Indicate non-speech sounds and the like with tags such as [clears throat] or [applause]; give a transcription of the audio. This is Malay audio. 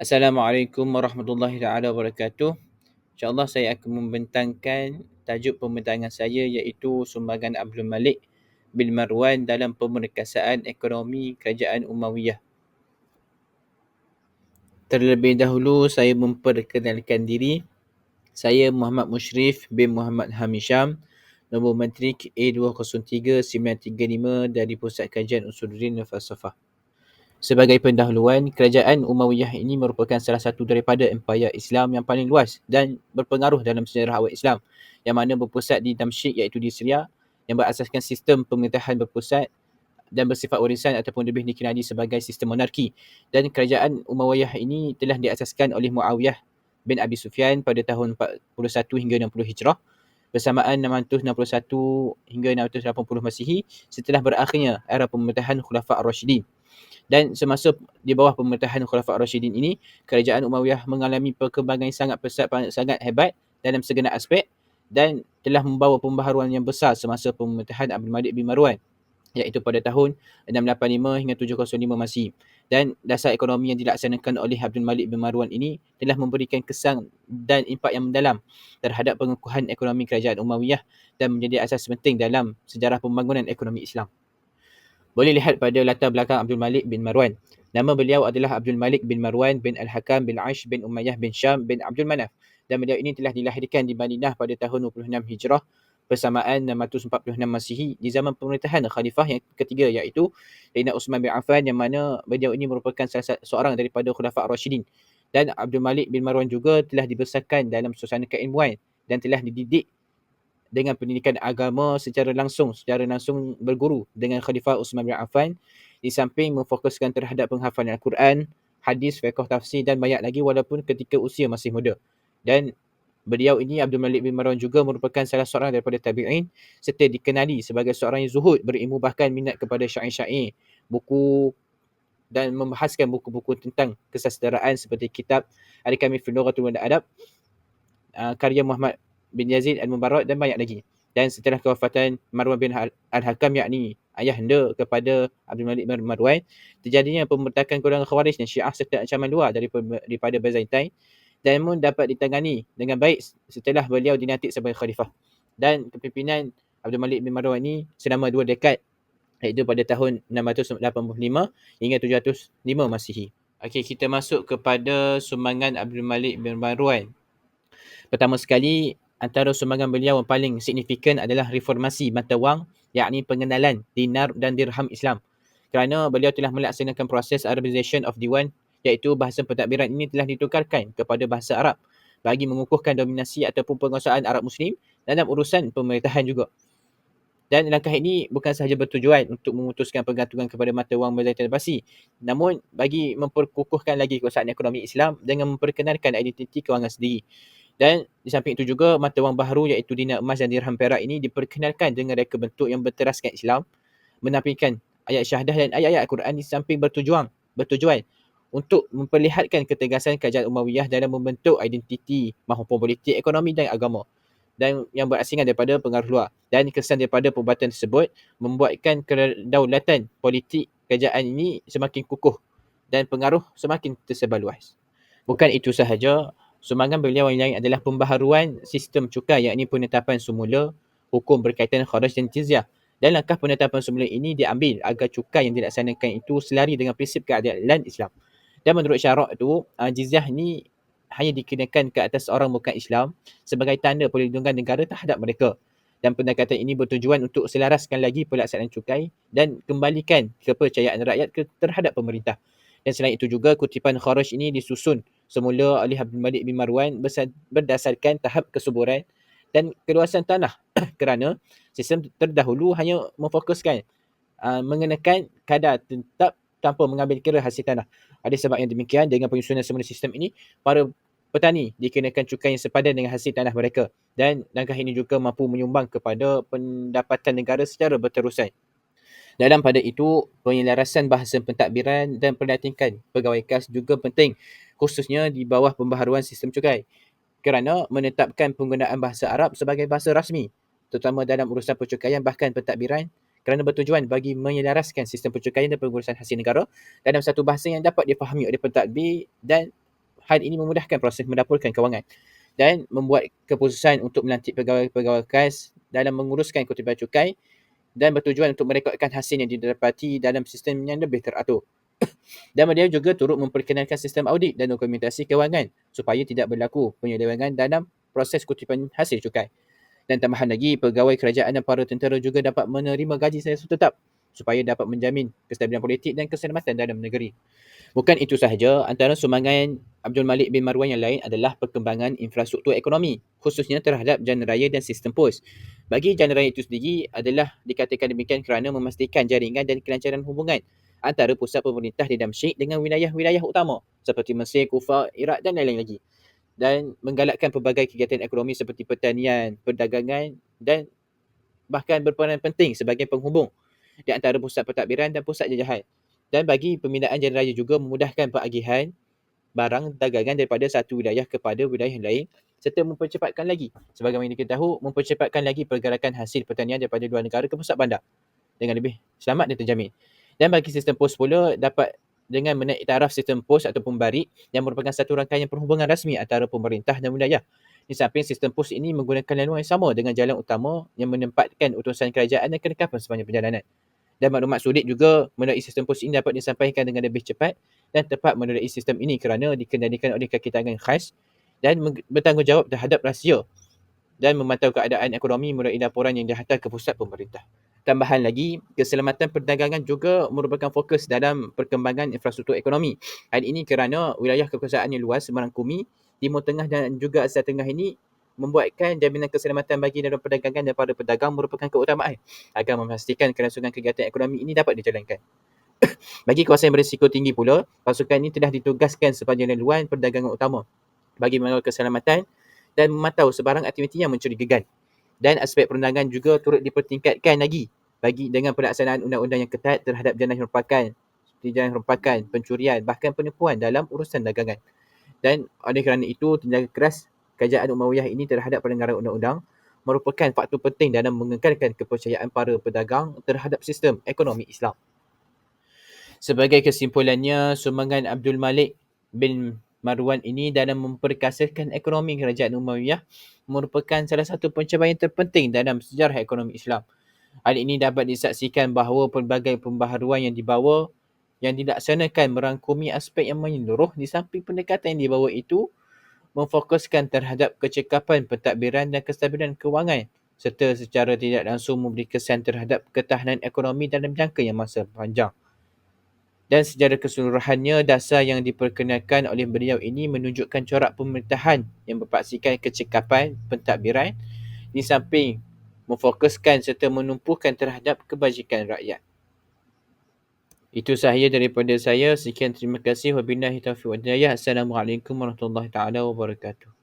Assalamualaikum warahmatullahi taala wabarakatuh. InsyaAllah saya akan membentangkan tajuk pembentangan saya iaitu Sumbangan Abdul Malik bin Marwan dalam pemerkasaan ekonomi Kerajaan Umayyah. Terlebih dahulu saya memperkenalkan diri. Saya Muhammad Mushrif bin Muhammad Hamisham, nombor menteri A203-935 dari Pusat Kajian Usuluddin Falsafah. Sebagai pendahuluan, Kerajaan Umayyah ini merupakan salah satu daripada empayar Islam yang paling luas dan berpengaruh dalam sejarah awal Islam yang mana berpusat di Damsyik iaitu di Syria yang berasaskan sistem pemerintahan berpusat dan bersifat warisan ataupun lebih dikenali sebagai sistem monarki. Dan Kerajaan Umayyah ini telah diasaskan oleh Muawiyah bin Abi Sufyan pada tahun 41 hingga 60 Hijrah bersamaan 661 hingga 680 Masihi setelah berakhirnya era pemerintahan Khulafa' Ar-Rashidin. Dan semasa di bawah pemerintahan Khulafa' Rashidin ini, kerajaan Umayyah mengalami perkembangan yang sangat pesat, sangat hebat dalam segenap aspek dan telah membawa pembaharuan yang besar semasa pemerintahan Abdul Malik bin Marwan iaitu pada tahun 685 hingga 705 Masih. Dan dasar ekonomi yang dilaksanakan oleh Abdul Malik bin Marwan ini telah memberikan kesan dan impak yang mendalam terhadap pengukuhan ekonomi kerajaan Umayyah dan menjadi asas penting dalam sejarah pembangunan ekonomi Islam. Boleh lihat pada latar belakang Abdul Malik bin Marwan. Nama beliau adalah Abdul Malik bin Marwan bin Al-Hakam bin Aish bin Umayyah bin Syam bin Abdul Manaf. Dan beliau ini telah dilahirkan di Madinah pada tahun 26 Hijrah bersamaan 646 Masihi di zaman pemerintahan khalifah yang ketiga iaitu Sayyidina Uthman bin Affan yang mana beliau ini merupakan salah seorang daripada khulafa Rashidin. Dan Abdul Malik bin Marwan juga telah dibesarkan dalam suasana keilmuan dan telah dididik dengan pendidikan agama secara langsung, secara langsung berguru dengan Khalifah Uthman bin Affan di samping memfokuskan terhadap penghafalan Al-Quran, hadis, fiqh tafsir dan banyak lagi walaupun ketika usia masih muda. Dan beliau ini Abdul Malik bin Marwan juga merupakan salah seorang daripada tabi'in serta dikenali sebagai seorang yang zuhud berilmu bahkan minat kepada syair-syair, buku dan membahaskan buku-buku tentang kesastraan seperti kitab Al-Kamil fil Lughatul Adab uh, karya Muhammad bin Yazid Al-Mubarak dan banyak lagi. Dan setelah kewafatan Marwan bin Al-Hakam yakni ayahanda kepada Abdul Malik bin Marwan, terjadinya pemberontakan golongan Khawarij dan Syiah serta ancaman luar daripada Byzantine dan pun dapat ditangani dengan baik setelah beliau dinantik sebagai khalifah. Dan kepimpinan Abdul Malik bin Marwan ini selama dua dekad iaitu pada tahun 685 hingga 705 Masihi. Okey, kita masuk kepada sumbangan Abdul Malik bin Marwan. Pertama sekali, antara sumbangan beliau yang paling signifikan adalah reformasi mata wang yakni pengenalan dinar dan dirham Islam. Kerana beliau telah melaksanakan proses Arabization of Diwan iaitu bahasa pentadbiran ini telah ditukarkan kepada bahasa Arab bagi mengukuhkan dominasi ataupun penguasaan Arab Muslim dalam urusan pemerintahan juga. Dan langkah ini bukan sahaja bertujuan untuk memutuskan pergantungan kepada mata wang Byzantine Basi, namun bagi memperkukuhkan lagi kekuasaan ekonomi Islam dengan memperkenalkan identiti kewangan sendiri. Dan di samping itu juga mata wang baharu iaitu dinar emas dan dirham perak ini diperkenalkan dengan reka bentuk yang berteraskan Islam menampilkan ayat syahadah dan ayat-ayat Al-Quran di samping bertujuan bertujuan untuk memperlihatkan ketegasan kerajaan Umayyah dalam membentuk identiti maupun politik, ekonomi dan agama dan yang berasingan daripada pengaruh luar. Dan kesan daripada perbuatan tersebut membuatkan kedaulatan politik kerajaan ini semakin kukuh dan pengaruh semakin tersebar luas. Bukan itu sahaja, Sumbangan beliau yang lain adalah pembaharuan sistem cukai yakni penetapan semula hukum berkaitan kharaj dan jizyah. Dan langkah penetapan semula ini diambil agar cukai yang dilaksanakan itu selari dengan prinsip keadilan Islam. Dan menurut syarak itu, uh, jizyah ini hanya dikenakan ke atas orang bukan Islam sebagai tanda perlindungan negara terhadap mereka. Dan pendekatan ini bertujuan untuk selaraskan lagi pelaksanaan cukai dan kembalikan kepercayaan rakyat terhadap pemerintah. Dan selain itu juga kutipan kharaj ini disusun semula oleh Abdul Malik bin Marwan berdasarkan tahap kesuburan dan keluasan tanah [clears throat] kerana sistem terdahulu hanya memfokuskan uh, mengenakan kadar tetap tanpa mengambil kira hasil tanah. Ada sebab yang demikian dengan penyusunan semula sistem ini, para petani dikenakan cukai yang sepadan dengan hasil tanah mereka dan langkah ini juga mampu menyumbang kepada pendapatan negara secara berterusan. Dalam pada itu, penyelarasan bahasa pentadbiran dan pendatingkan pegawai kas juga penting khususnya di bawah pembaharuan sistem cukai kerana menetapkan penggunaan bahasa Arab sebagai bahasa rasmi terutama dalam urusan percukaian bahkan pentadbiran kerana bertujuan bagi menyelaraskan sistem percukaian dan pengurusan hasil negara dalam satu bahasa yang dapat difahami oleh pentadbir dan Hal ini memudahkan proses mendapurkan kewangan dan membuat keputusan untuk melantik pegawai-pegawai kas dalam menguruskan kutipan cukai dan bertujuan untuk merekodkan hasil yang didapati dalam sistem yang lebih teratur. [coughs] dan beliau juga turut memperkenalkan sistem audit dan dokumentasi kewangan supaya tidak berlaku penyelewengan dalam proses kutipan hasil cukai. Dan tambahan lagi, pegawai kerajaan dan para tentera juga dapat menerima gaji secara tetap supaya dapat menjamin kestabilan politik dan keselamatan dalam negeri. Bukan itu sahaja, antara sumbangan Abdul Malik bin Marwan yang lain adalah perkembangan infrastruktur ekonomi, khususnya terhadap jalan raya dan sistem pos. Bagi jalan raya itu sendiri adalah dikatakan demikian kerana memastikan jaringan dan kelancaran hubungan antara pusat pemerintah di Damsyik dengan wilayah-wilayah utama seperti Mesir, Kufah, Iraq dan lain-lain lagi dan menggalakkan pelbagai kegiatan ekonomi seperti pertanian, perdagangan dan bahkan berperan penting sebagai penghubung di antara pusat pentadbiran dan pusat jajahan. Dan bagi pembinaan jalan juga memudahkan pengagihan barang dagangan daripada satu wilayah kepada wilayah lain serta mempercepatkan lagi sebagaimana diketahui mempercepatkan lagi pergerakan hasil pertanian daripada luar negara ke pusat bandar dengan lebih selamat dan terjamin. Dan bagi sistem pos pula dapat dengan menaik taraf sistem pos ataupun barik yang merupakan satu rangkaian perhubungan rasmi antara pemerintah dan wilayah. Di samping sistem pos ini menggunakan laluan yang sama dengan jalan utama yang menempatkan utusan kerajaan dan kelengkapan sepanjang perjalanan. Dan maklumat sulit juga melalui sistem pos ini dapat disampaikan dengan lebih cepat dan tepat melalui sistem ini kerana dikendalikan oleh kaki tangan khas dan bertanggungjawab terhadap rahsia dan memantau keadaan ekonomi melalui laporan yang dihantar ke pusat pemerintah. Tambahan lagi, keselamatan perdagangan juga merupakan fokus dalam perkembangan infrastruktur ekonomi. Hal ini kerana wilayah kekuasaan yang luas merangkumi Timur Tengah dan juga Asia Tengah ini membuatkan jaminan keselamatan bagi dalam perdagangan dan para pedagang merupakan keutamaan agar memastikan kelangsungan kegiatan ekonomi ini dapat dijalankan. [coughs] bagi kawasan yang berisiko tinggi pula, pasukan ini telah ditugaskan sepanjang laluan perdagangan utama bagi mengawal keselamatan dan memantau sebarang aktiviti yang mencurigakan dan aspek perundangan juga turut dipertingkatkan lagi bagi dengan pelaksanaan undang-undang yang ketat terhadap jenayah merupakan seperti jenayah merupakan pencurian bahkan penipuan dalam urusan dagangan. Dan oleh kerana itu tindakan keras kerajaan Umayyah ini terhadap pelanggaran undang-undang merupakan faktor penting dalam mengekalkan kepercayaan para pedagang terhadap sistem ekonomi Islam. Sebagai kesimpulannya, sumbangan Abdul Malik bin Marwan ini dalam memperkasakan ekonomi kerajaan Umayyah merupakan salah satu pencapaian terpenting dalam sejarah ekonomi Islam. Hal ini dapat disaksikan bahawa pelbagai pembaharuan yang dibawa yang dilaksanakan merangkumi aspek yang menyeluruh di samping pendekatan yang dibawa itu memfokuskan terhadap kecekapan pentadbiran dan kestabilan kewangan serta secara tidak langsung memberi kesan terhadap ketahanan ekonomi dalam jangka yang masa panjang dan secara keseluruhannya dasar yang diperkenalkan oleh beliau ini menunjukkan corak pemerintahan yang berpaksikan kecekapan pentadbiran di samping memfokuskan serta menumpukan terhadap kebajikan rakyat. Itu sahaja daripada saya. Sekian terima kasih. Wabillahi taufiq wa hidayah. Assalamualaikum warahmatullahi taala wabarakatuh.